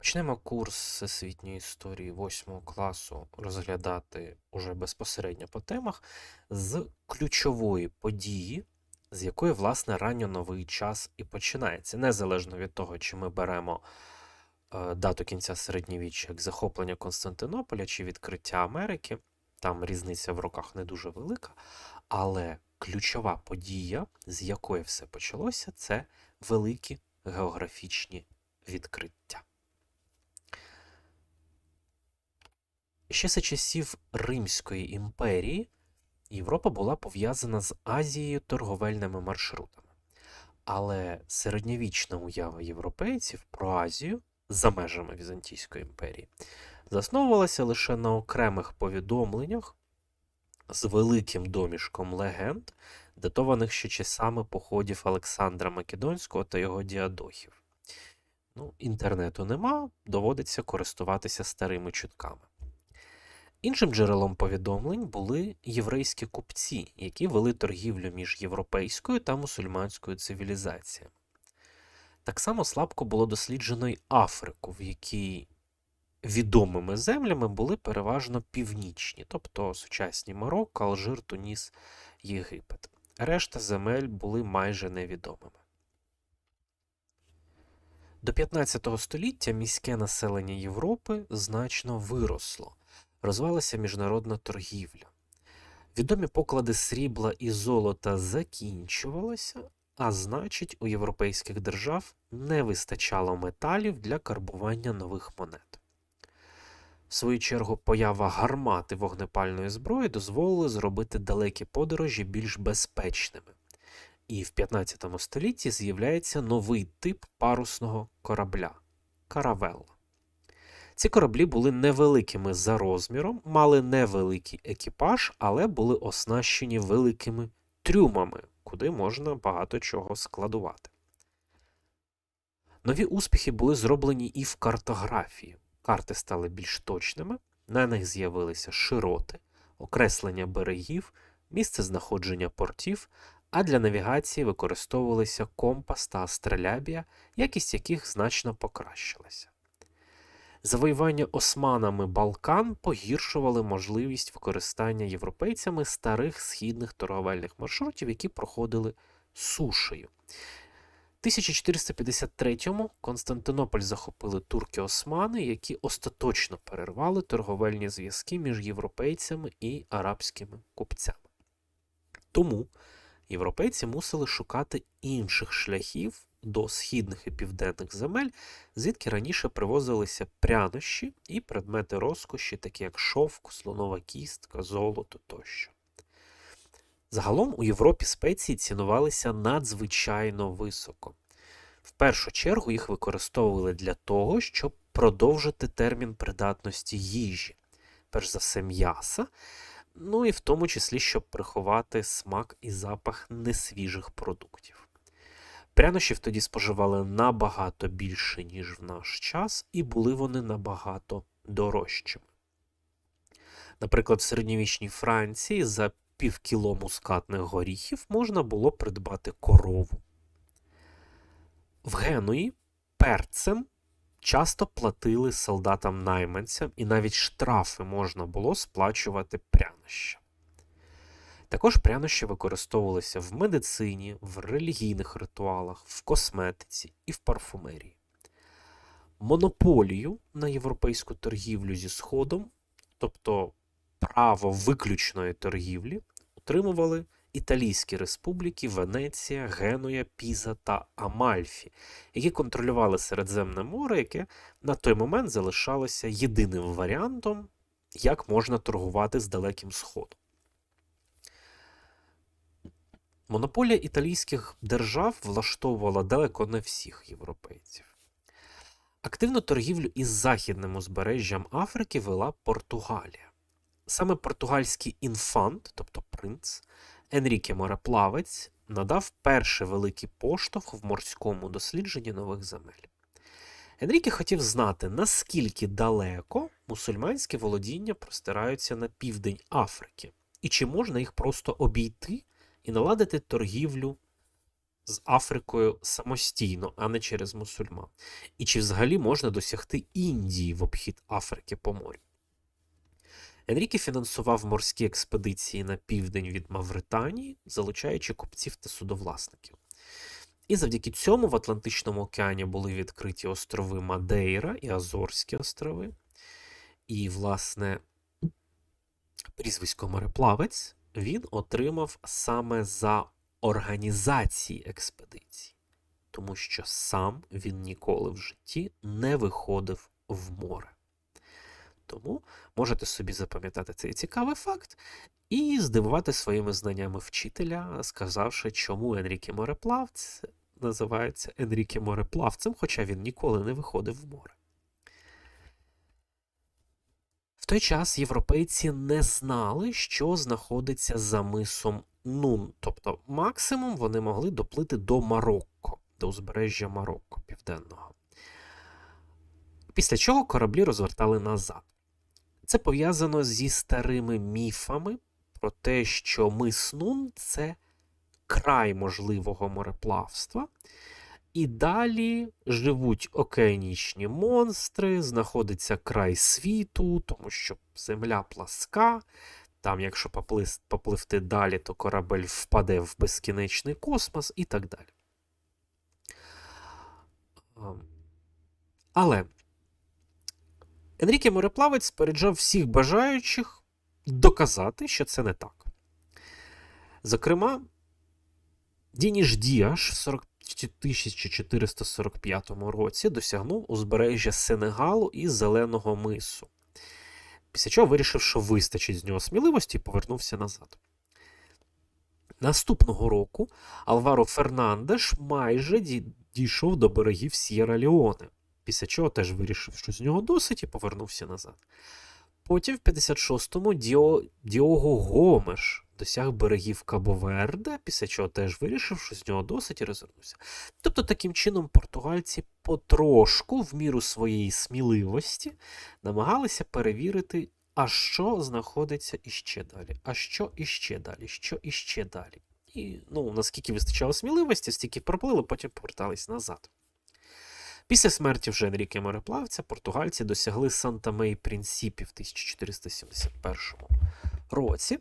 Почнемо курс всесвітньої історії 8 класу розглядати уже безпосередньо по темах з ключової події, з якої, власне, ранньо новий час і починається. Незалежно від того, чи ми беремо е, дату кінця середньовіччя як захоплення Константинополя чи відкриття Америки, там різниця в роках не дуже велика, але ключова подія, з якої все почалося, це великі географічні відкриття. Ще за часів Римської імперії Європа була пов'язана з Азією торговельними маршрутами. Але середньовічна уява європейців про Азію за межами Візантійської імперії засновувалася лише на окремих повідомленнях з великим домішком легенд, датованих ще часами походів Олександра Македонського та його діадохів. Ну, інтернету нема, доводиться користуватися старими чутками. Іншим джерелом повідомлень були єврейські купці, які вели торгівлю між європейською та мусульманською цивілізаціями. Так само слабко було досліджено й Африку, в якій відомими землями були переважно північні, тобто сучасні Марокко, Алжир, Туніс, Єгипет. Решта земель були майже невідомими. До 15 століття міське населення Європи значно виросло розвалася міжнародна торгівля. Відомі поклади срібла і золота закінчувалися, а значить, у європейських держав не вистачало металів для карбування нових монет. В свою чергу, поява гармат і вогнепальної зброї дозволили зробити далекі подорожі більш безпечними. І в 15 столітті з'являється новий тип парусного корабля каравелла. Ці кораблі були невеликими за розміром, мали невеликий екіпаж, але були оснащені великими трюмами, куди можна багато чого складувати. Нові успіхи були зроблені і в картографії. Карти стали більш точними, на них з'явилися широти, окреслення берегів, місце знаходження портів, а для навігації використовувалися компас та астролябія, якість яких значно покращилася. Завоювання османами Балкан погіршували можливість використання європейцями старих східних торговельних маршрутів, які проходили сушею. В 1453-му Константинополь захопили турки-османи, які остаточно перервали торговельні зв'язки між європейцями і арабськими купцями. Тому європейці мусили шукати інших шляхів до східних і південних земель, звідки раніше привозилися прянощі і предмети розкоші, такі як шовк, слонова кістка, золото тощо. Загалом у Європі спеції цінувалися надзвичайно високо. В першу чергу їх використовували для того, щоб продовжити термін придатності їжі, перш за все м'яса, ну і в тому числі, щоб приховати смак і запах несвіжих продуктів. Прянощів тоді споживали набагато більше, ніж в наш час, і були вони набагато дорожчими. Наприклад, в середньовічній Франції за півкіло мускатних горіхів можна було придбати корову. В Генуї перцем часто платили солдатам-найманцям, і навіть штрафи можна було сплачувати прянощам. Також прянощі використовувалися в медицині, в релігійних ритуалах, в косметиці і в парфумерії. Монополію на європейську торгівлю зі Сходом, тобто право виключної торгівлі, утримували Італійські республіки Венеція, Генуя, Піза та Амальфі, які контролювали Середземне море, яке на той момент залишалося єдиним варіантом, як можна торгувати з Далеким Сходом. Монополія італійських держав влаштовувала далеко не всіх європейців. Активну торгівлю із західним узбережжям Африки вела Португалія. Саме португальський інфант, тобто принц, Енріке Мореплавець, надав перший великий поштовх в морському дослідженні нових земель. Енріке хотів знати, наскільки далеко мусульманські володіння простираються на південь Африки, і чи можна їх просто обійти і наладити торгівлю з Африкою самостійно, а не через мусульман? І чи взагалі можна досягти Індії в обхід Африки по морю? Енріке фінансував морські експедиції на південь від Мавританії, залучаючи купців та судовласників. І завдяки цьому в Атлантичному океані були відкриті острови Мадейра і Азорські острови. І, власне, прізвисько мореплавець він отримав саме за організації експедицій, тому що сам він ніколи в житті не виходив в море. Тому можете собі запам'ятати цей цікавий факт і здивувати своїми знаннями вчителя, сказавши, чому Енріке Мореплавець називається Енріке Мореплавцем, хоча він ніколи не виходив в море. В той час європейці не знали, що знаходиться за мисом Нун, тобто максимум вони могли доплити до Марокко, до узбережжя Марокко Південного. Після чого кораблі розвертали назад. Це пов'язано зі старими міфами про те, що мис Нун це край можливого мореплавства. І далі живуть океанічні монстри, знаходиться край світу, тому що земля пласка. Там, якщо попливти далі, то корабель впаде в безкінечний космос і так далі. Але Енріке Мореплавець спереджав всіх бажаючих доказати, що це не так. Зокрема, Дініш Діаш в 40 1445 році досягнув узбережжя Сенегалу і Зеленого мису, після чого вирішив, що вистачить з нього сміливості і повернувся назад. Наступного року Алваро Фернандеш майже дійшов до берегів С'єра Леоне, після чого теж вирішив, що з нього досить і повернувся назад. Потім, в 56-му, Діо... Діого Гомеш досяг берегів Кабоверде, після чого теж вирішив, що з нього досить і розвернувся. Тобто, таким чином, португальці потрошку, в міру своєї сміливості, намагалися перевірити, а що знаходиться іще далі, а що іще далі, що іще далі. І ну, наскільки вистачало сміливості, стільки проплили, потім повертались назад. Після смерті вже Енріке Мореплавця португальці досягли Санта Мей Принципі в 1471 році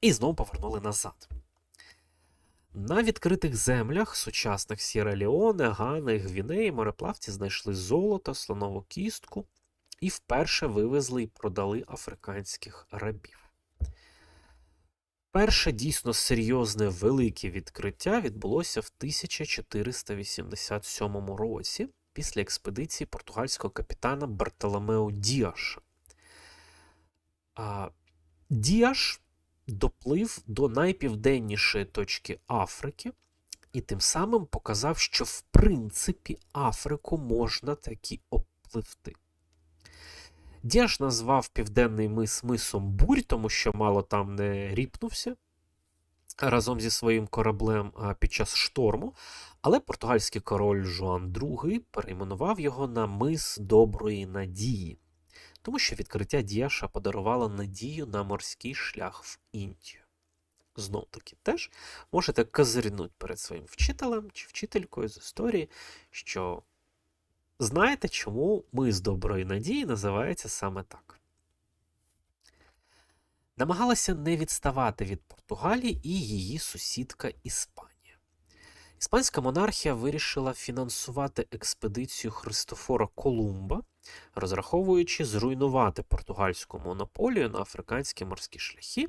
і знову повернули назад. На відкритих землях сучасних Сєра Леоне, Гани, Гвінеї мореплавці знайшли золото, слонову кістку і вперше вивезли і продали африканських рабів. Перше дійсно серйозне велике відкриття відбулося в 1487 році після експедиції португальського капітана Бартоломео Діаша. Діаш доплив до найпівденнішої точки Африки і тим самим показав, що в принципі Африку можна таки обпливти. Діаш назвав південний мис мисом бурь, тому що мало там не ріпнувся разом зі своїм кораблем під час шторму, але португальський король Жуан II перейменував його на мис Доброї Надії тому що відкриття Діаша подарувало надію на морський шлях в Індію. Знов таки теж можете козирнути перед своїм вчителем чи вчителькою з історії, що знаєте, чому ми з доброї надії називається саме так. Намагалася не відставати від Португалії і її сусідка Іспанія. Іспанська монархія вирішила фінансувати експедицію Христофора Колумба, розраховуючи зруйнувати португальську монополію на африканські морські шляхи.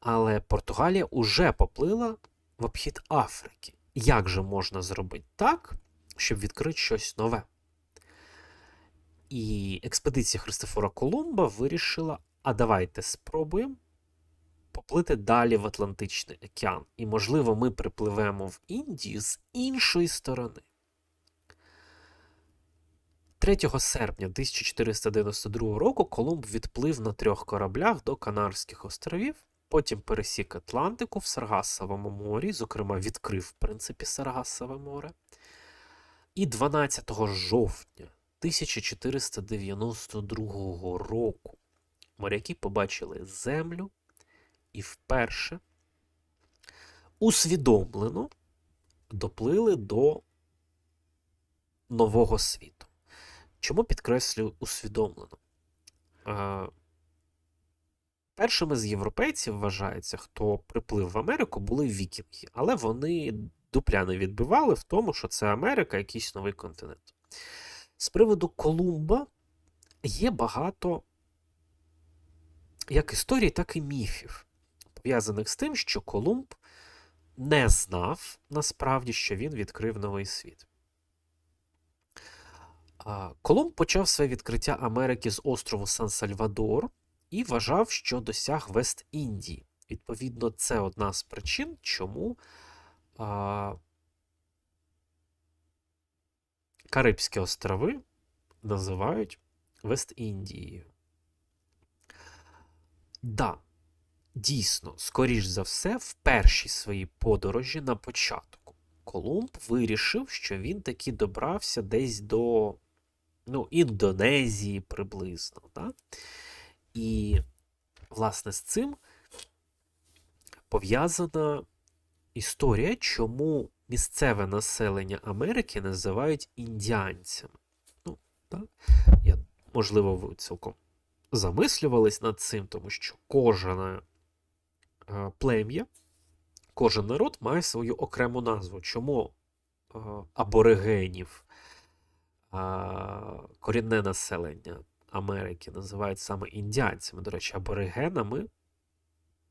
Але Португалія уже поплила в обхід Африки. Як же можна зробити так, щоб відкрити щось нове? І експедиція Христофора Колумба вирішила: а давайте спробуємо поплити далі в Атлантичний океан. І, можливо, ми припливемо в Індію з іншої сторони. 3 серпня 1492 року Колумб відплив на трьох кораблях до Канарських островів, потім пересік Атлантику в Саргасовому морі, зокрема, відкрив, в принципі, Саргасове море. І 12 жовтня 1492 року моряки побачили землю і вперше усвідомлено доплили до нового світу. Чому підкреслюю усвідомлено? Е, Першими з європейців вважається, хто приплив в Америку, були вікінги, але вони дупля не відбивали в тому, що це Америка, якийсь новий континент. З приводу Колумба є багато як історій, так і міфів, пов'язаних з тим, що Колумб не знав насправді, що він відкрив новий світ. Колумб почав своє відкриття Америки з острову Сан-Сальвадор і вважав, що досяг Вест-Індії. Відповідно, це одна з причин, чому а, Карибські острови називають Вест-Індією. Да, дійсно, скоріш за все, в першій своїй подорожі на початку Колумб вирішив, що він таки добрався десь до ну, Індонезії приблизно. Да? І, власне, з цим пов'язана історія, чому місцеве населення Америки називають індіанцями. Ну, так? Я, Можливо, ви цілком замислювались над цим, тому що кожне е, плем'я, кожен народ має свою окрему назву. Чому е, аборигенів, корінне населення Америки називають саме індіанцями? До речі, аборигенами,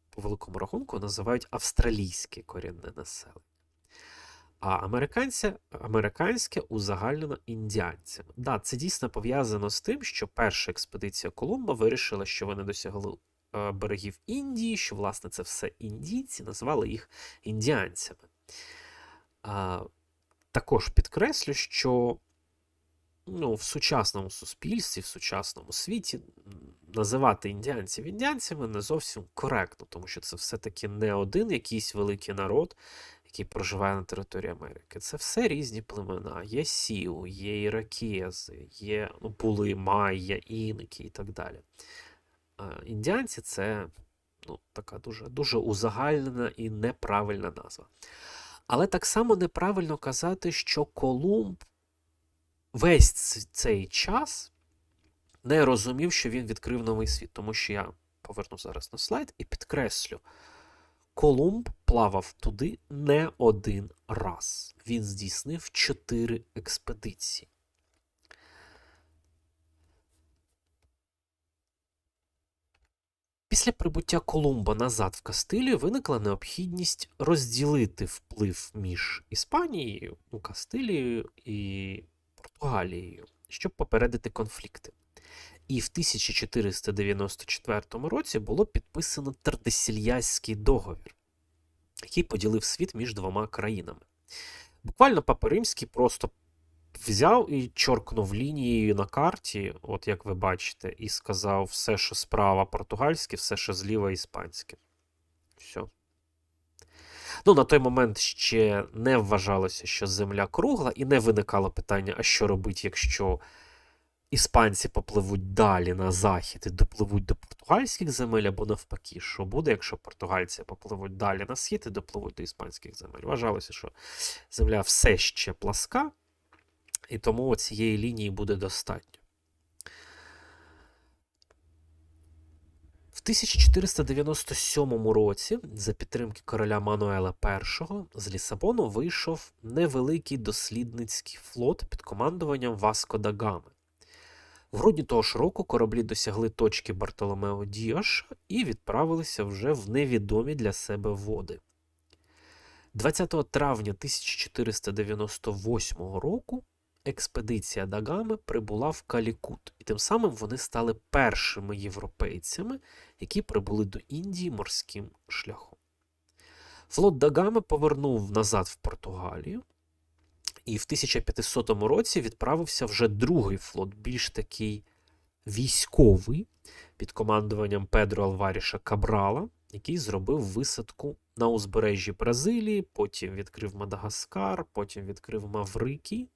по великому рахунку, називають австралійське корінне населення. А американця, американське узагальнено індіанцями. Да, це дійсно пов'язано з тим, що перша експедиція Колумба вирішила, що вони досягли е, берегів Індії, що, власне, це все індійці, назвали їх індіанцями. А, Також підкреслю, що ну, в сучасному суспільстві, в сучасному світі називати індіанців індіанцями не зовсім коректно, тому що це все-таки не один якийсь великий народ, який проживає на території Америки. Це все різні племена. Є Сіу, є Іракези, є ну, були Майя, Іники і так далі. Індіанці це ну, така дуже, дуже узагальнена і неправильна назва. Але так само неправильно казати, що Колумб весь цей час не розумів, що він відкрив новий світ, тому що я поверну зараз на слайд і підкреслю. Колумб плавав туди не один раз. Він здійснив чотири експедиції. Після прибуття Колумба назад в Кастилію виникла необхідність розділити вплив між Іспанією, ну, Кастилією і Португалією, щоб попередити конфлікти. І в 1494 році було підписано Тардесільяський договір, який поділив світ між двома країнами. Буквально Папа Римський просто взяв і чоркнув лінією на карті, от як ви бачите, і сказав: все, що справа португальське, все, що зліва іспанське. Все. Ну, на той момент ще не вважалося, що земля кругла, і не виникало питання, а що робити, якщо іспанці попливуть далі на захід і допливуть до португальських земель, або навпаки, що буде, якщо португальці попливуть далі на схід і допливуть до іспанських земель. Вважалося, що земля все ще пласка, і тому цієї лінії буде достатньо. В 1497 році, за підтримки короля Мануела І, з Лісабону вийшов невеликий дослідницький флот під командуванням Васко да Гами. В грудні того ж року кораблі досягли точки Бартоломео Діош і відправилися вже в невідомі для себе води. 20 травня 1498 року експедиція Дагами прибула в Калікут, і тим самим вони стали першими європейцями, які прибули до Індії морським шляхом. Флот Дагами повернув назад в Португалію, і в 1500 році відправився вже другий флот, більш такий військовий, під командуванням Педро Алваріша Кабрала, який зробив висадку на узбережжі Бразилії, потім відкрив Мадагаскар, потім відкрив Маврикій,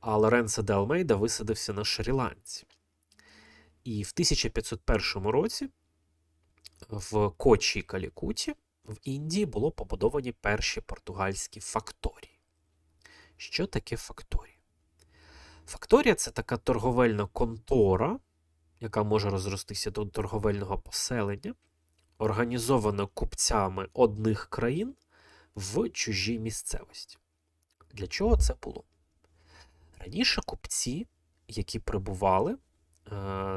а Лоренцо де Алмейда висадився на Шрі-Ланці. І в 1501 році в Кочі Калікуті в Індії було побудовані перші португальські факторії. Що таке факторія? Факторія це така торговельна контора, яка може розростися до торговельного поселення, організована купцями одних країн в чужій місцевості. Для чого це було? Раніше купці, які прибували е,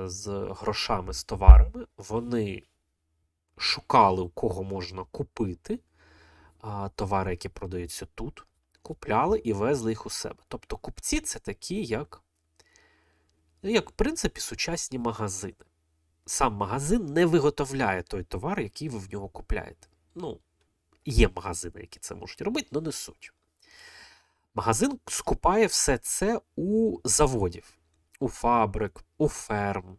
з грошами, з товарами, вони шукали, у кого можна купити товари, які продаються тут, купляли і везли їх у себе. Тобто купці це такі, як, як в принципі, сучасні магазини. Сам магазин не виготовляє той товар, який ви в нього купляєте. Ну, є магазини, які це можуть робити, але не суть. Магазин скупає все це у заводів, у фабрик, у ферм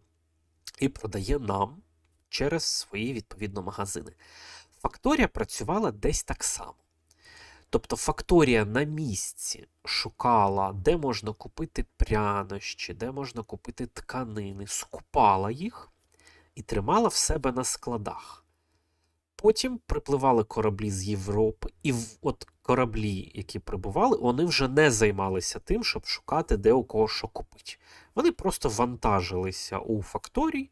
і продає нам через свої відповідно магазини. Факторія працювала десь так само. Тобто факторія на місці шукала, де можна купити прянощі, де можна купити тканини, скупала їх і тримала в себе на складах. Потім припливали кораблі з Європи, і от кораблі, які прибували, вони вже не займалися тим, щоб шукати, де у кого що купити. Вони просто вантажилися у факторії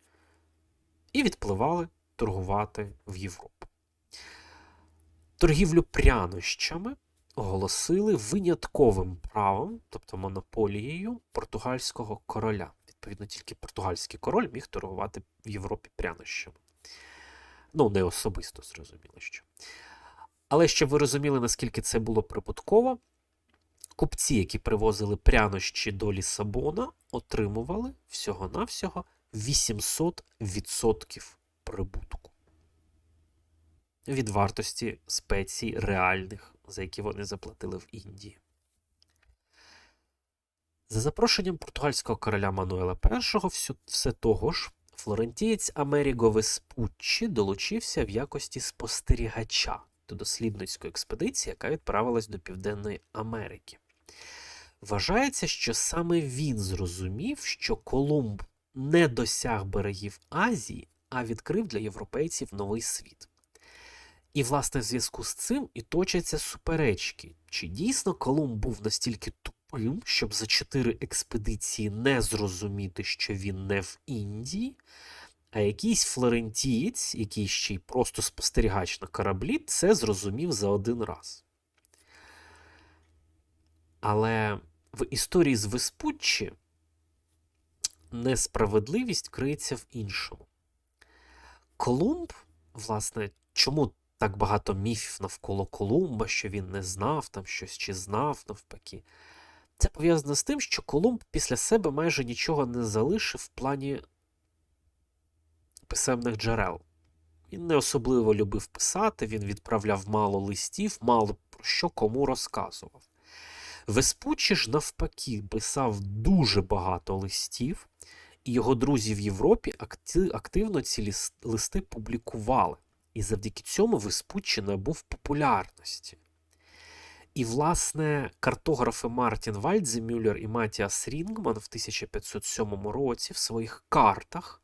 і відпливали торгувати в Європу. Торгівлю прянощами оголосили винятковим правом, тобто монополією португальського короля. Відповідно, тільки португальський король міг торгувати в Європі прянощами. Ну, не особисто зрозуміло що. Але щоб ви розуміли, наскільки це було прибутково, купці, які привозили прянощі до Лісабона, отримували всього-навсього 800% прибутку від вартості спецій реальних, за які вони заплатили в Індії. За запрошенням португальського короля Мануела І, все того ж, флорентієць Амеріго Веспуччі долучився в якості спостерігача до дослідницької експедиції, яка відправилась до Південної Америки. Вважається, що саме він зрозумів, що Колумб не досяг берегів Азії, а відкрив для європейців новий світ. І, власне, в зв'язку з цим і точаться суперечки, чи дійсно Колумб був настільки тупим, щоб за чотири експедиції не зрозуміти, що він не в Індії, а якийсь флорентієць, який ще й просто спостерігач на кораблі, це зрозумів за один раз. Але в історії з Веспуччі несправедливість криється в іншому. Колумб, власне, чому так багато міфів навколо Колумба, що він не знав там щось чи знав навпаки. Це пов'язано з тим, що Колумб після себе майже нічого не залишив в плані писемних джерел. Він не особливо любив писати, він відправляв мало листів, мало про що кому розказував. Веспуччі ж, навпаки, писав дуже багато листів, і його друзі в Європі активно ці листи публікували. І завдяки цьому Веспуччі набув популярності. І, власне, картографи Мартін Вальдземюллер і Матіас Рінгман в 1507 році в своїх картах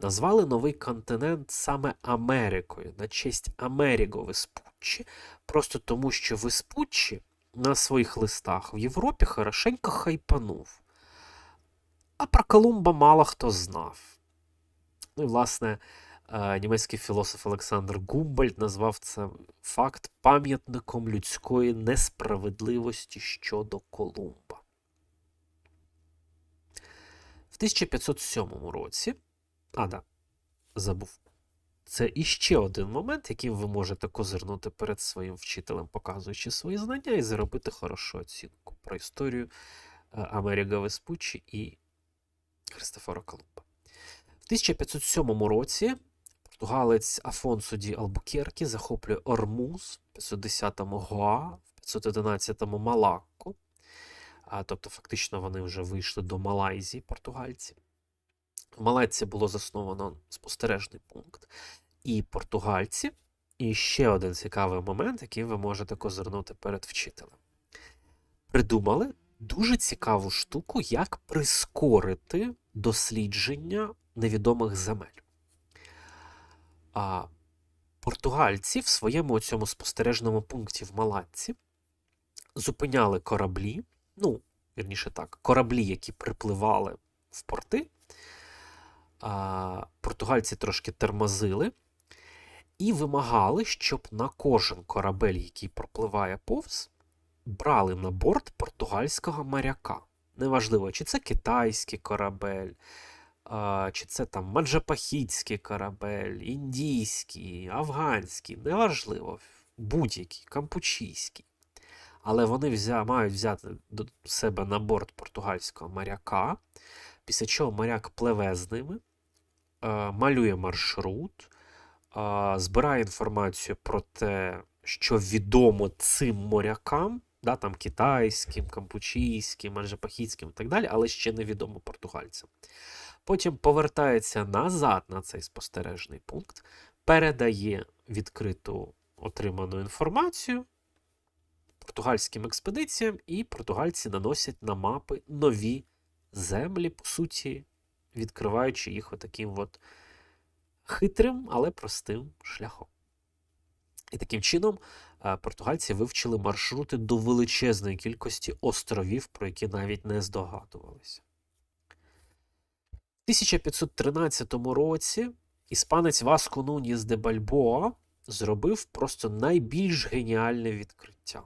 назвали новий континент саме Америкою на честь Америго Веспуччі, просто тому, що Веспуччі на своїх листах в Європі хорошенько хайпанув. А про Колумба мало хто знав. Ну і, власне, е, німецький філософ Олександр Гумбольд назвав це факт пам'ятником людської несправедливості щодо Колумба. В 1507 році, а да, забув, це іще один момент, яким ви можете козирнути перед своїм вчителем, показуючи свої знання, і заробити хорошу оцінку про історію е, Америка Веспуччі і Христофора Колумба. В 1507 році португалець Афонсо Ді Албукеркі захоплює Ормуз, в 510-му Гоа, в 511-му Малакко. Тобто, фактично, вони вже вийшли до Малайзії, португальці. В Малайці було засновано спостережний пункт. І португальці, і ще один цікавий момент, який ви можете козирнути перед вчителем. Придумали дуже цікаву штуку, як прискорити дослідження невідомих земель. А Португальці в своєму цьому спостережному пункті в Малатці зупиняли кораблі, ну, вірніше так, кораблі, які припливали в порти. А, Португальці трошки тормозили і вимагали, щоб на кожен корабель, який пропливає повз, брали на борт португальського моряка. Неважливо, чи це китайський корабель, а, чи це там маджапахітський корабель, індійський, афганський, неважливо, будь-який, кампучійський. Але вони взя, мають взяти до себе на борт португальського моряка, після чого моряк пливе з ними, малює маршрут, збирає інформацію про те, що відомо цим морякам, да, там китайським, кампучійським, маджапахітським і так далі, але ще невідомо португальцям. Потім повертається назад на цей спостережний пункт, передає відкриту отриману інформацію португальським експедиціям, і португальці наносять на мапи нові землі, по суті, відкриваючи їх отаким от хитрим, але простим шляхом. І таким чином е, португальці вивчили маршрути до величезної кількості островів, про які навіть не здогадувалися. В 1513 році іспанець Васко Нуніс де Бальбоа зробив просто найбільш геніальне відкриття.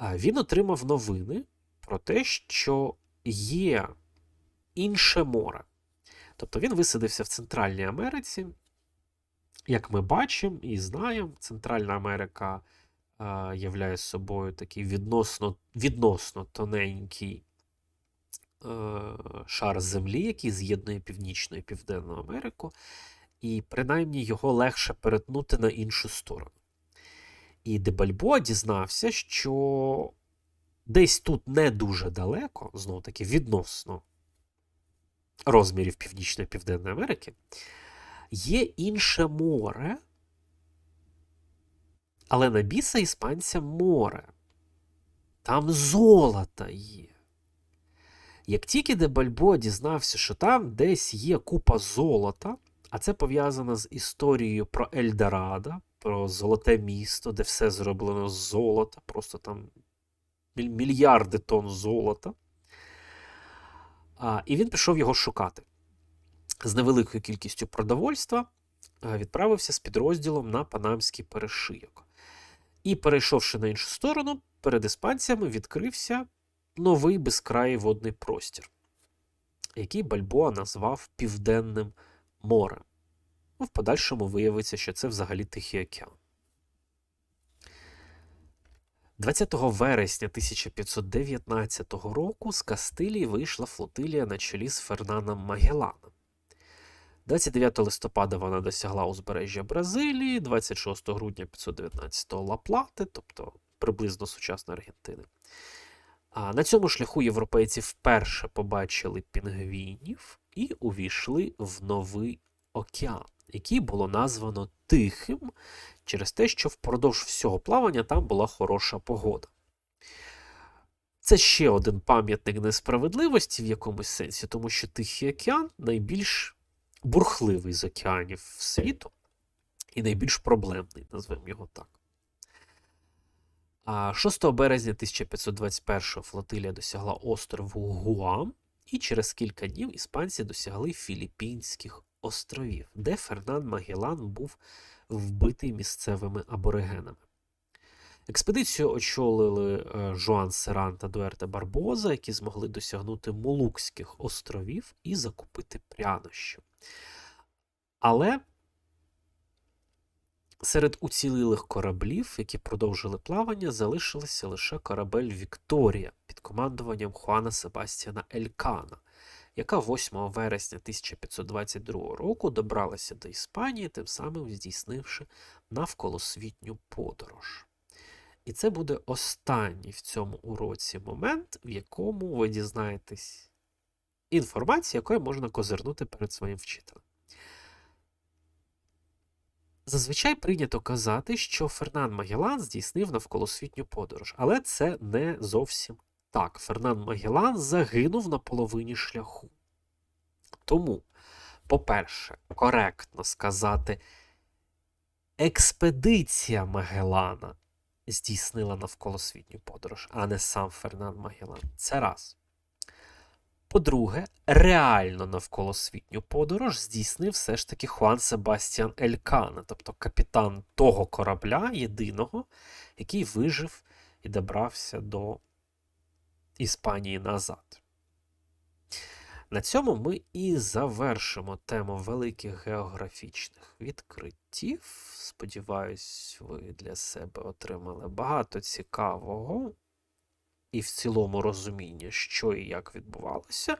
Він отримав новини про те, що є інше море. Тобто він висадився в Центральній Америці. Як ми бачимо і знаємо, Центральна Америка е, являє собою такий відносно відносно тоненький е, шар землі, який з'єднує Північну і Південну Америку, і принаймні його легше перетнути на іншу сторону. І Дебальбоа дізнався, що десь тут не дуже далеко, знову таки, відносно розмірів Північної Південної Америки, є інше море, але на біса іспанця море. Там золото є. Як тільки Дебальбо дізнався, що там десь є купа золота, а це пов'язано з історією про Ельдорадо, про золоте місто, де все зроблено з золота, просто там мільярди тонн золота. І він пішов його шукати. З невеликою кількістю продовольства відправився з підрозділом на Панамський перешийок. І, перейшовши на іншу сторону, перед іспанцями відкрився новий безкраїй водний простір, який Бальбоа назвав Південним морем. Ну, в подальшому виявиться, що це взагалі Тихий океан. 20 вересня 1519 року з Кастилії вийшла флотилія на чолі з Фернаном Магеланом. 29 листопада вона досягла узбережжя Бразилії, 26 грудня 519-го Лаплати, тобто приблизно сучасної Аргентини. А на цьому шляху європейці вперше побачили пінгвінів і увійшли в Новий океан, який було названо Тихим через те, що впродовж всього плавання там була хороша погода. Це ще один пам'ятник несправедливості в якомусь сенсі, тому що Тихий океан найбільш бурхливий з океанів світу і найбільш проблемний, назвемо його так. 6 березня 1521 флотилія досягла острову Гуам, і через кілька днів іспанці досягли Філіппінських островів, де Фернан Магеллан був вбитий місцевими аборигенами. Експедицію очолили е, Жуан Серан та Дуерте Барбоза, які змогли досягнути Молукських островів і закупити прянощі. Але серед уцілілих кораблів, які продовжили плавання, залишилися лише корабель Вікторія під командуванням Хуана Себастьяна Елькана, яка 8 вересня 1522 року добралася до Іспанії, тим самим здійснивши навколосвітню подорож. І це буде останній в цьому уроці момент, в якому ви дізнаєтесь інформацію, якою можна козирнути перед своїм вчителем. Зазвичай прийнято казати, що Фернан Магеллан здійснив навколосвітню подорож, але це не зовсім так. Фернан Магеллан загинув на половині шляху. Тому, по-перше, коректно сказати, експедиція Магеллана здійснила навколосвітню подорож, а не сам Фернан Магеллан. Це раз. По-друге, реально навколосвітню подорож здійснив все ж таки Хуан Себастьян Елькана, тобто капітан того корабля, єдиного, який вижив і добрався до Іспанії назад. На цьому ми і завершимо тему великих географічних відкриттів. Сподіваюсь, ви для себе отримали багато цікавого і в цілому розуміння, що і як відбувалося.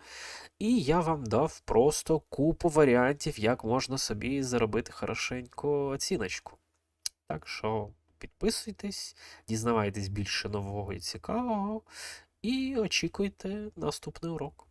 І я вам дав просто купу варіантів, як можна собі заробити хорошеньку оціночку. Так що підписуйтесь, дізнавайтесь більше нового і цікавого, і очікуйте наступний урок.